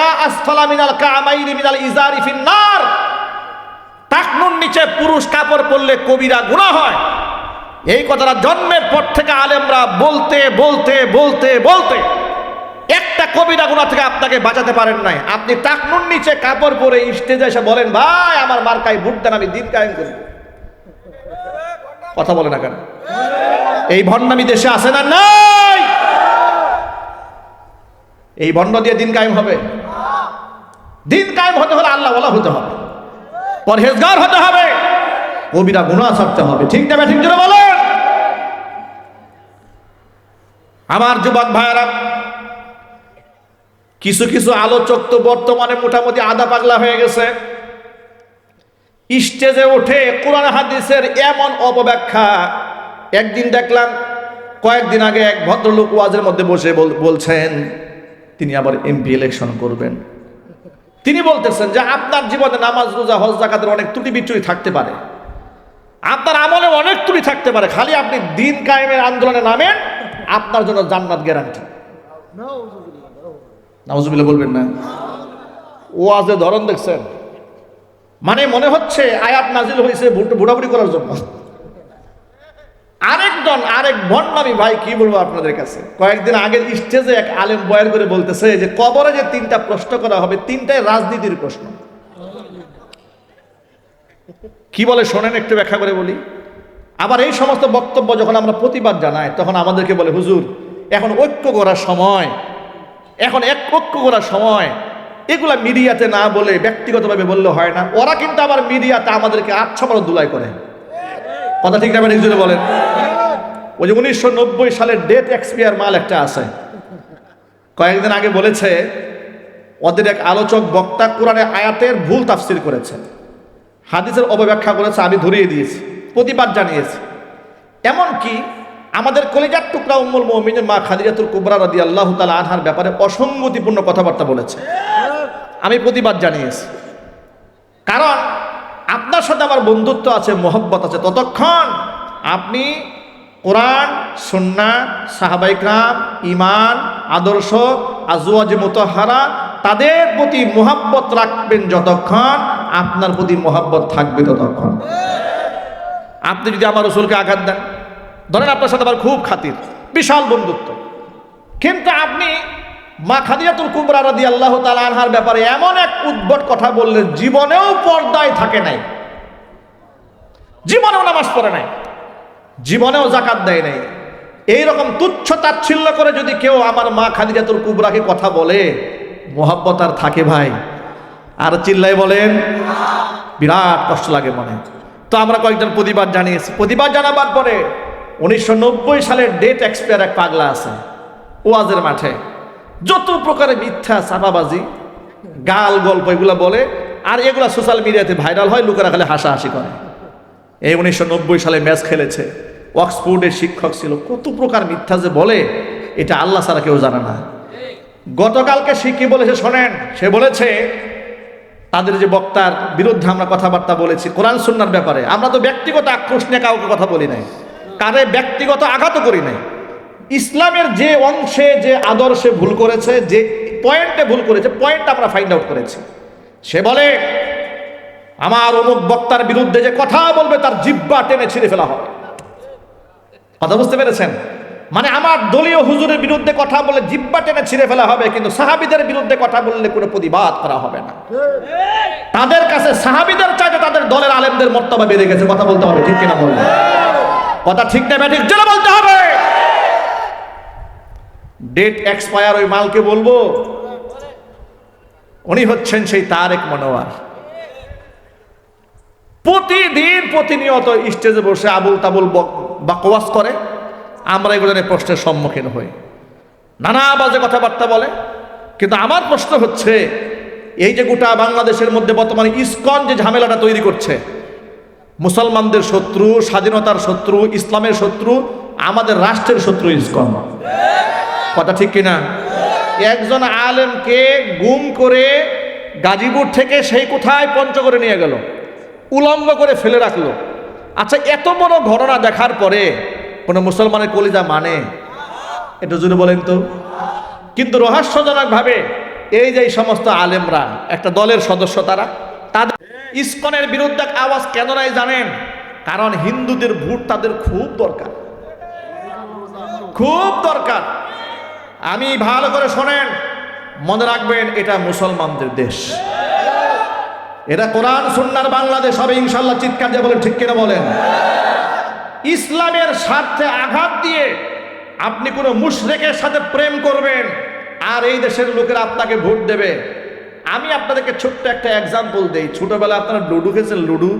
মা নিচে পুরুষ কাপড় পরলে কবিরা গুণা হয়। এই কথাটা জন্মের পর থেকে আলেমরা বলতে বলতে বলতে বলতে একটা কবিরা গুণা থেকে আপনাকে বাঁচাতে পারেন নাই। আপনি টাকনুর নিচে কাপড় পরে স্টেজে এসে বলেন, ভাই, আমার মার্কায় ভোট দেন, আমি দিন কায়েম করব। কথা বলে না কেন? এই ভণ্ডামি দেশে আছে না নাই? এই ভণ্ড দিয়ে দিন কায়েম হবে। দিন কায়েম হতে হলে আল্লাহ বলা হতে হবে। পরহেজগার হতে হবে। কবিরা গুণা ছাড়তে হবে। ঠিক না ঠিক জন্য বলেন। আমার যুবক ভাইয়েরা, কিছু কিছু আলোচক তো বর্তমানে মোটামুটি আধা পাগলা হয়ে গেছে। স্টেজে উঠে কোরআন হাদিসের এমন অপব্যাখ্যা একদিন দেখলাম, কয়েকদিন আগে এক ভদ্রলোক ওয়াজের মধ্যে বসে বলছেন তিনি আবার এমপি ইলেকশন করবেন। তিনি বলতেছেন যে আপনার জীবনে নামাজ, রোজা, হজ জাকাতের অনেক ত্রুটি বিচ্যুতি থাকতে পারে। আপনার আমলে অনেক ত্রুটি থাকতে পারে, খালি আপনি দিন কায়েমের আন্দোলনে নামেন, আপনার জন্য জান্নাত গ্যারান্টি নাউজুবিল্লাহ বলবেন না। ও আজে ধরন দেখছেন। মানে মনে হচ্ছে আয়াত নাজিল হয়েছে ভুটাভুটি করার জন্য। আরেকজন আরেক ভণ্ডামি ভাই, কি বলব আপনাদের কাছে? কয়েকদিন আগের স্টেজে এক আলেম বয়ান করে বলতেছে যে, কবরে যে তিনটা প্রশ্ন করা হবে, তিনটাই রাজনীতির প্রশ্ন। কি বলে শোনেন একটু ব্যাখ্যা করে বলি? আবার এই সমস্ত বক্তব্য যখন আমরা প্রতিবাদ জানাই, তখন আমাদেরকে বলে, হুজুর, এখন ঐক্য করার সময়, এখন এক ঐক্য করার সময়, এগুলা মিডিয়াতে না বলে ব্যক্তিগতভাবে বললে হয় না। ওরা কিন্তু আবার মিডিয়াতে আমাদেরকে আচ্ছা বড় দুলাই করে। কথা ঠিক না নিজুরে বলেন। ওই যে উনিশশো নব্বই সালের ডেট এক্সপিয়ার মাল একটা আছে। কয়েকদিন আগে বলেছে, ওদের এক আলোচক বক্তা কোরআনে আয়াতের ভুল তাফসির করেছে। হাদিসের অপব্যাখ্যা করেছে, আমি ধরিয়ে দিয়েছি, প্রতিবাদ জানিয়েছি। এমনকি আমাদের কলিজার টুকরা উম্মুল মুমিনের মা খাদিজাতুল কুবরা রাদি আল্লাহ তালা আনহার ব্যাপারে অসঙ্গতিপূর্ণ কথাবার্তা বলেছে। আমি প্রতিবাদ জানিয়েছি। কারণ আপনার সাথে আমার বন্ধুত্ব আছে, মোহব্বত আছে। ততক্ষণ আপনি কোরআন, সন্না সাহাবাইকরাম ইমান আদর্শ আজুয়াজ মোতহারা, তাদের প্রতি মোহাব্বত রাখবেন যতক্ষণ আপনার প্রতি মোহাব্বত থাকবে ততক্ষণ। আপনি যদি আমার রসুলকে আঘাত দেন, ধরেন আপনার সাথে আমার খুব খাতির, বিশাল বন্ধুত্ব। কিন্তু আপনি মা খাদিজাতুল কুবরা রাদি আল্লাহ আনহার ব্যাপারে এমন এক উদ্ভট কথা বললেন, জীবনেও পর্দায় থাকে নাই। জীবনেও নামাজ পড়ে নাই। জীবনেও জাকাত দেয় নাই। এইরকম তুচ্ছ তাচ্ছিল্য করে যদি কেউ আমার মা খাদিজাতুল কুবরাকে কথা বলে, মোহাব্বত আর থাকে ভাই। আর চিল্লাই বলেন, বিরাট কষ্ট লাগে মনে। তো আমরা কয়েকজন প্রতিবাদ জানিয়েছি। প্রতিবাদ জানাবার পরে উনিশশো নব্বই সালের ডেট এক্সপায়ার এক পাগলা আছে, ওয়াজের মাঠে। যত প্রকারের মিথ্যা চাপাবাজি গাল গল্প এগুলো বলে, আর এগুলা সোশ্যাল মিডিয়াতে ভাইরাল হয়, লোকেরা খালি হাসাহাসি করে। এই উনিশশো নব্বই সালে ম্যাচ খেলেছে। অক্সফোর্ডের শিক্ষক ছিল। কত প্রকার মিথ্যা যে বলে, এটা আল্লাহ ছাড়া কেউ জানে না। গতকালকে সে কি বলেছে শোনেন, সে বলেছে, তাদের যে বক্তার বিরুদ্ধে আমরা কথাবার্তা বলেছি, কোরআন সুন্নার ব্যাপারে, আমরা তো ব্যক্তিগত আক্রোশ নিয়ে কাউকে কথা বলি নাই। কারে ব্যক্তিগত আঘাত করি নাই। ইসলামের যে অংশে, যে আদর্শে ভুল করেছে, যে পয়েন্টে ভুল করেছে, পয়েন্ট আমরা ফাইন্ড আউট করেছি। সে বলে, আমার অমুক বক্তার বিরুদ্ধে যে কথা বলবে, তার জিব্বা টেনে ছিঁড়ে ফেলা হবে। কথা বুঝতে পেরেছেন? মানে আমার দলীয় হুজুরের বিরুদ্ধে কথা বলে জিব্বা টেনে ছিঁড়ে ফেলা হবে, কিন্তু সাহাবিদের বিরুদ্ধে কথা বললে কোনো প্রতিবাদ করা হবে না। তাদের কাছে সাহাবিদের চাইতে তাদের দলের আলেমদের মর্তবা বেড়ে গেছে। কথা বলতে হবে, ঠিক কিনা বলবে কথা ঠিক না ঠিক জন্য বলতে হবে। ডেট এক্সপায়ার ওই মালকে বলব। উনি হচ্ছেন সেই তারেক মনোয়ার। প্রতিদিন প্রতিনিয়ত স্টেজে বসে আবুল তাবুল বক- বাকওয়াস করে। আমরা এগুলো প্রশ্নের সম্মুখীন হই। নানা বাজে কথাবার্তা বলে। কিন্তু আমার প্রশ্ন হচ্ছে, এই যে গোটা বাংলাদেশের মধ্যে বর্তমানে ইস্কন যে ঝামেলাটা তৈরি করছে, মুসলমানদের শত্রু, স্বাধীনতার শত্রু, ইসলামের শত্রু, আমাদের রাষ্ট্রের শত্রু ইসকন। কথা ঠিক কিনা? একজন আলেমকে গুম করে গাজীপুর থেকে সেই কোথায় পঞ্চগড়ে নিয়ে গেল, উলম্ব করে ফেলে রাখল। আচ্ছা এত বড় ঘটনা দেখার পরে কোনো মুসলমানের কলিজা মানে? এটা যদি বলেন তো। কিন্তু রহস্যজনকভাবে এই যে সমস্ত আলেমরা, একটা দলের সদস্য তারা, তাদের ইস্কনের বিরুদ্ধে আওয়াজ কেন নাই জানেন? কারণ হিন্দুদের ভোট তাদের খুব দরকার। খুব দরকার। আমি ভালো করে শোনেন, মনে রাখবেন এটা মুসলমানদের দেশ। এটা কোরআন, সুন্নার বাংলাদেশ হবে ইনশাল্লাহ চিৎকার দিয়ে বলেন, ঠিক কিনা বলেন? ইসলামের স্বার্থে আঘাত দিয়ে আপনি কোনো মুশরেকের সাথে প্রেম করবেন, আর এই দেশের লোকেরা আপনাকে ভোট দেবে। আমি আপনাদেরকে ছোট্ট একটা এক্সাম্পল দিই। ছোটবেলায় আপনারা লুডু খেয়েছেন লুডু?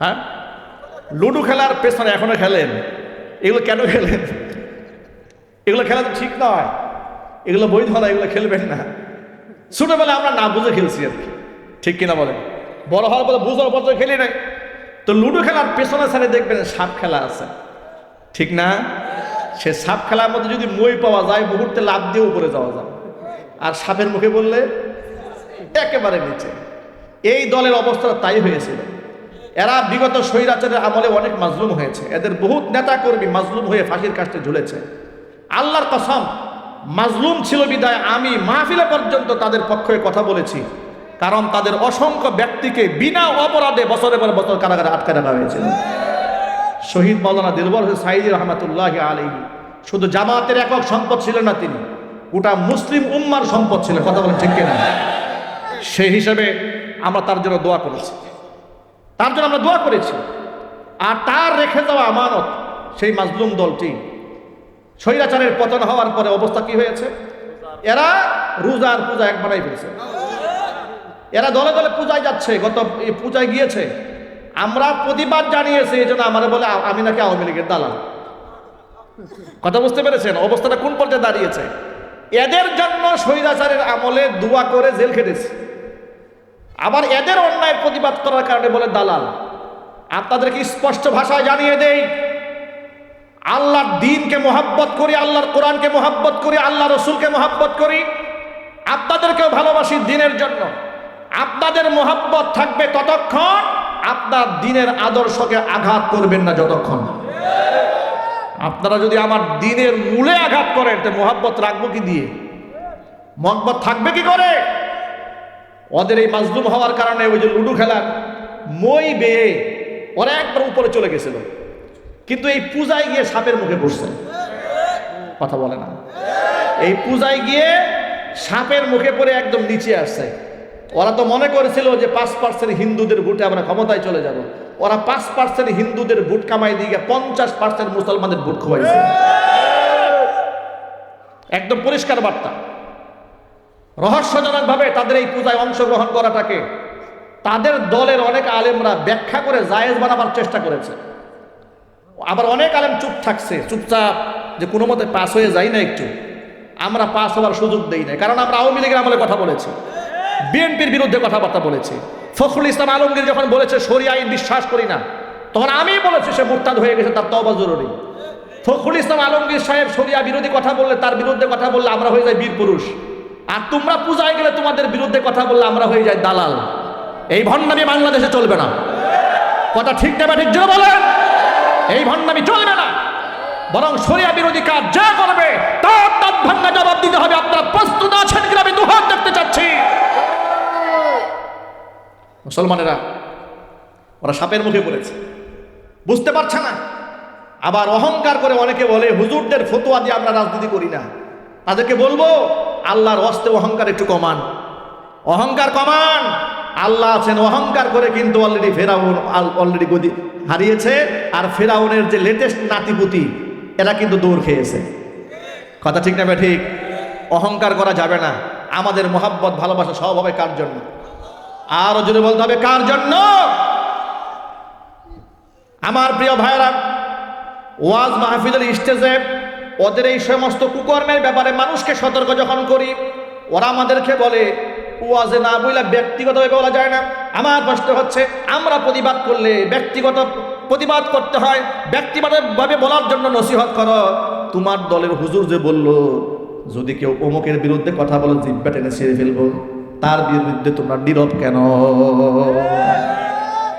হ্যাঁ? লুডু খেলার পেছনে এখনও খেলেন? এগুলো কেন খেলেন? এগুলো খেলা তো ঠিক নয়। এগুলো বৈধ না, এগুলো খেলবেন না। ছোটবেলায় আমরা না বুঝে খেলছি আর কি। ঠিক কিনা বলেন? বড় হওয়ার পরে বুঝার পর খেলি নাই। তো লুডো খেলার পেছনে সাইডে দেখবেন সাপ খেলা আছে। ঠিক না? সে সাপ খেলার মধ্যে যদি মই পাওয়া যায়, মুহূর্তে লাভ দিয়ে উপরে যাওয়া যায়। আর সাপের মুখে বললে, একেবারে নিচে। এই দলের অবস্থা তাই হয়েছিল। এরা বিগত স্বৈরাচারের আমলে অনেক মাজলুম হয়েছে। এদের বহুত নেতা কর্মী মাজলুম হয়ে ফাঁসির কাছে ঝুলেছে। আল্লাহর কসম, মাজলুম ছিল বিদায়, আমি মাহফিলে পর্যন্ত তাদের পক্ষে কথা বলেছি। কারণ তাদের অসংখ্য ব্যক্তিকে বিনা অপরাধে বছরের পর বছর কারাগারে আটকে রাখা হয়েছিল। শহীদ মৌলানা দিলবর সাইদি রহমতুল্লাহ আলী শুধু জামাতের একক সম্পদ ছিলেন না তিনি, গোটা মুসলিম উম্মার সম্পদ ছিলেন, কথা বলেন ঠিক কিনা? সেই হিসেবে আমরা তার জন্য দোয়া করেছি। তার জন্য আমরা দোয়া করেছি। আর তার রেখে যাওয়া আমানত সেই মাজলুম দলটি স্বৈরাচারের পতন হওয়ার পরে অবস্থা কি হয়েছে? এরা রোজার পূজা এক বানাই ফেলছে। এরা দলে দলে পূজায় যাচ্ছে, গত পূজায় গিয়েছে। আমরা প্রতিবাদ জানিয়েছি, এই জন্য আমার বলে আমি নাকি আওয়ামী লীগের দালাল। কথা বুঝতে পেরেছেন? অবস্থাটা কোন পর্যায়ে দাঁড়িয়েছে? এদের জন্য স্বৈরাচারের আমলে দোয়া করে জেল খেটেছে। আবার এদের অন্যায় প্রতিবাদ করার কারণে বলে, দালাল, আপনাদেরকে স্পষ্ট ভাষায় জানিয়ে দেই আল্লাহর দিনকে মোহাব্বত করি, আল্লাহর কোরআনকে মোহাব্বত করি আল্লাহ রসুলকে মোহাব্বত করি। আপনাদেরকেও ভালোবাসি দিনের জন্য। আপনাদের মোহাব্বত থাকবে ততক্ষণ আপনার দিনের আদর্শকে আঘাত করবেন না যতক্ষণ। আপনারা যদি আমার দিনের মূলে আঘাত করেন, তো মোহাব্বত রাখব কি দিয়ে? মোহাব্বত থাকবে কি করে? ওদের এই মাজলুম হওয়ার কারণে ওই যে লুডু খেলার মই বেয়ে ওরা একবার উপরে চলে গেছিল। কিন্তু এই পূজায় গিয়ে সাপের মুখে বসছে। কথা বলে না। এই পূজায় গিয়ে সাপের মুখে পড়ে একদম নিচে আসছে। ওরা তো মনে করেছিল যে পাঁচ পার্সেন্ট হিন্দুদের ভোটে আমরা ক্ষমতায় চলে যাব। ওরা পাঁচ পার্সেন্ট হিন্দুদের ভোট কামাই দিয়ে পঞ্চাশ পার্সেন্ট মুসলমানদের ভোট খোয়াইছে। একদম পরিষ্কার বার্তা। রহস্যজনকভাবে তাদের এই পূজায় অংশগ্রহণ করাটাকে তাদের দলের অনেক আলেমরা ব্যাখ্যা করে জায়েজ বানাবার চেষ্টা করেছে। আবার অনেক আলেম চুপ থাকছে, চুপচাপ যে কোনো মতে পাস হয়ে যাই না একটু। আমরা পাস হওয়ার সুযোগ দেই না কারণ আমরা আওয়ামী লীগের আমলে কথা বলেছি, বিএনপির বিরুদ্ধে কথাবার্তা বলেছি। ফখরুল ইসলাম আলমগীর যখন বলেছে সরিয়া আইন বিশ্বাস করি না, তখন আমি বলেছি, সে মুরতাদ হয়ে গেছে, তার তবা জরুরি। ফখরুল ইসলাম আলমগীর সাহেব সরিয়া বিরোধী কথা বললে, তার বিরুদ্ধে কথা বললে আমরা হয়ে যাই বীর পুরুষ। আর তোমরা পূজায় গেলে তোমাদের বিরুদ্ধে কথা বললে আমরা হয়ে যাই দালাল। এই ভণ্ডামি বাংলাদেশে চলবে না। কথা ঠিক নেবে ঠিক জোরে বলেন? এই ভণ্ডামি চলবে না। বরং সরিয়া বিরোধী কাজ যা করবে, তার দাঁত ভাঙ্গা জবাব দিতে হবে। আপনারা প্রস্তুত আছেন কিনা আমি দুহাত দেখতে চাচ্ছি। মুসলমানেরা, ওরা সাপের মুখে পড়েছে বুঝতে পারছে না। আবার অহংকার করে অনেকে বলে, হুজুরদের ফতোয়া দিয়ে আমরা রাজনীতি করি না। তাদেরকে বলব, আল্লাহর হস্তে অহংকার একটু কমান। অহংকার কমান। আল্লাহ আছেন অহংকার করে কিন্তু অলরেডি ফেরাউন অলরেডি গদি হারিয়েছে। আর ফেরাউনের যে লেটেস্ট নাতিপুতি, এরা কিন্তু দৌড় খেয়েছে। কথা ঠিক না ঠিক? অহংকার করা যাবে না। আমাদের মোহাব্বত, ভালোবাসা সব হবে কার জন্য? আরও যদি বলতে হবে, কার জন্য? আমার প্রিয় ভাইরা ওয়াজ মাহফিলের স্টেজে ওদের এই সমস্ত কুকর্মের ব্যাপারে মানুষকে সতর্ক যখন করি, ওরা আমাদেরকে বলে ওয়াজে না বইলে ব্যক্তিগতভাবে বলা যায় না। আমার প্রশ্ন হচ্ছে, আমরা প্রতিবাদ করলে ব্যক্তিগত প্রতিবাদ করতে হয়, ব্যক্তিগতভাবে বলার জন্য নসিহত করো। তোমার দলের হুজুর যে বলল, যদি কেউ অমুকের বিরুদ্ধে কথা বলে জিব্বা টেনে ছিঁড়ে ফেলব, তার বিরুদ্ধে তোমরা নীরব কেন?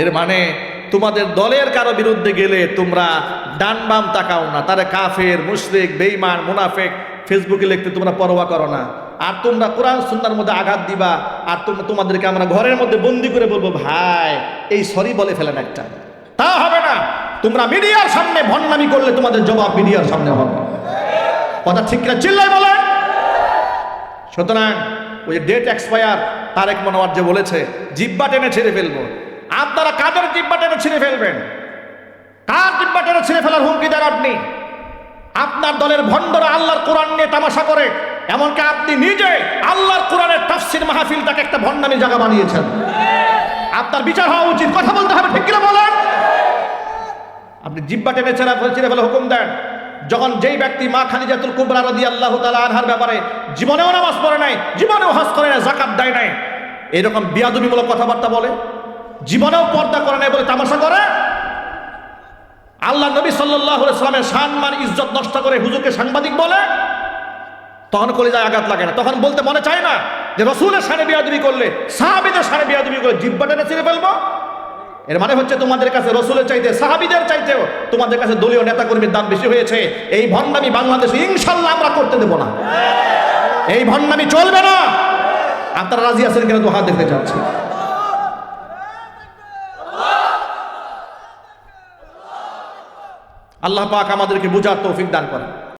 এর মানে তোমাদের দলের কারও বিরুদ্ধে গেলে তোমরা ডান বাম তাকাও না। তারা কাফের, মুশরিক বেইমান মুনাফেক, ফেসবুকে লিখতে তোমরা পরোয়া করো না। আর তোমরা কোরআন সুন্নার মধ্যে আঘাত দিবা, আর তোমরা তোমাদেরকে আমরা ঘরের মধ্যে বন্দি করে বলব, ভাই, এই সরি বলে ফেলেন একটা। তা হবে না। তোমরা মিডিয়ার সামনে ভণ্ডামি করলে তোমাদের জবাব মিডিয়ার সামনে হবে। কথা ঠিক কিনা চিল্লাই বলে? সুতরাং ওই যে ডেট এক্সপায়ার তারেক মনোয়ার যে বলেছে জিব্বা টেনে ছেড়ে ফেলব। আপনারা কাদের জিব্বা টেনে ছিঁড়ে ফেলবেন? কার জিব্বা টেনে ছিঁড়ে ফেলার হুমকি দেন আপনি? আপনার দলের ভণ্ডরা আল্লাহর কোরআন নিয়ে তামাশা করে এমনকি আপনি নিজে আল্লাহর কোরআনের তাফসির মাহফিলটাকে একটা ভণ্ডামি জায়গা বানিয়েছেন। আপনার বিচার হওয়া উচিত। কথা বলতে হবে, ঠিক কিনা বলেন? আপনি জিব্বা টেনে ছেড়া ছিঁড়ে ফেলে হুকুম দেন। যখন যেই ব্যক্তি মা খালি খাদিজাতুল কুবরা রাদি আল্লাহ তালা আনহার ব্যাপারে জীবনেও নামাজ পড়ে নাই, জীবনেও হজ করে নাই জাকাত দেয় নাই, এরকম বিয়াদবিমূলক কথাবার্তা বলে, জীবনেও পর্দা করে নাই বলে তামাশা করে? আল্লাহ নবী সাল্লাহ সাল্লামের সম্মান ইজ্জত নষ্ট করে হুজুরকে সাংবাদিক বলে? তখন কলিজায় আঘাত লাগে না। তখন বলতে মনে চায় না যে রসুলের সানে বিয়াদবি করলে, সাহাবিদের সানে বিয়াদবি করলে জিব্বা টেনে ছিঁড়ে ফেলব? এর মানে হচ্ছে তোমাদের কাছে রসুলের চাইতে, সাহাবিদের চাইতেও তোমাদের কাছে দলীয় নেতা কর্মীর দাম বেশি হয়েছে। এই ভণ্ডামি বাংলাদেশে ইনশাল্লাহ আমরা করতে দেব না। এই ভণ্ডামি চলবে না। আপনারা রাজি আছেন কিনা হাত দেখতে চাচ্ছি। আল্লাহ পাক আমাদেরকে বুঝার তৌফিক দান করেন।